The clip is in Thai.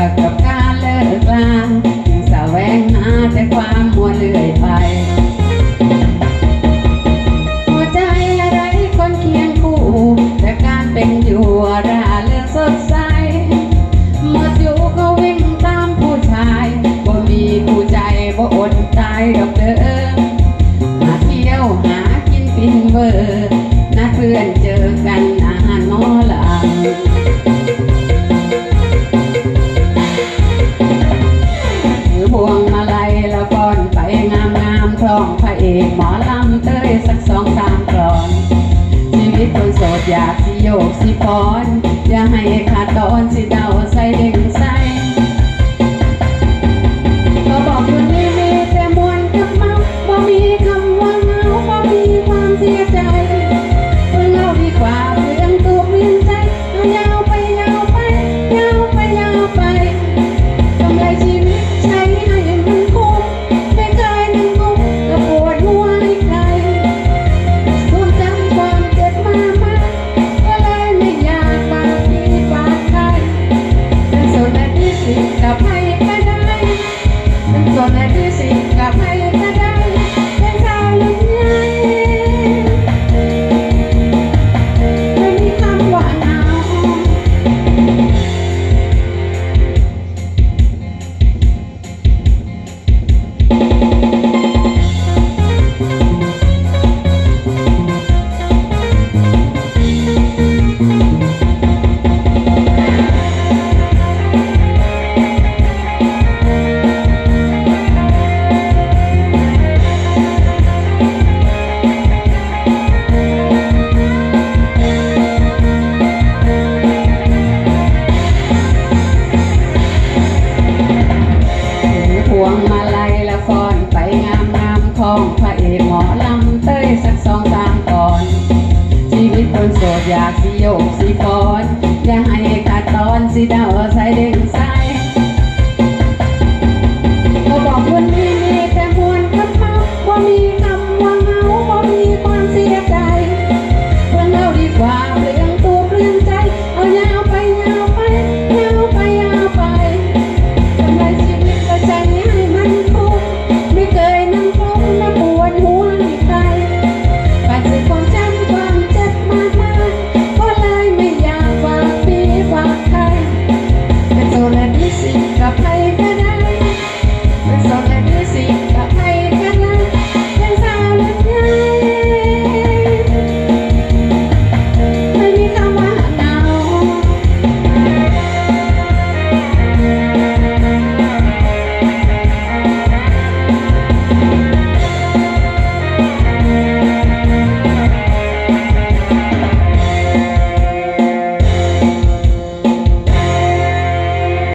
back up. อลำเตยสักสองสามกรอนชีวิตคนโสดอยากสิโยกสิพอนอย่าให้ขาดตอนสิเดา อยากสิโยกสิปอน อย่าให้ขาดตอนสิเดาใส่เด้งใส่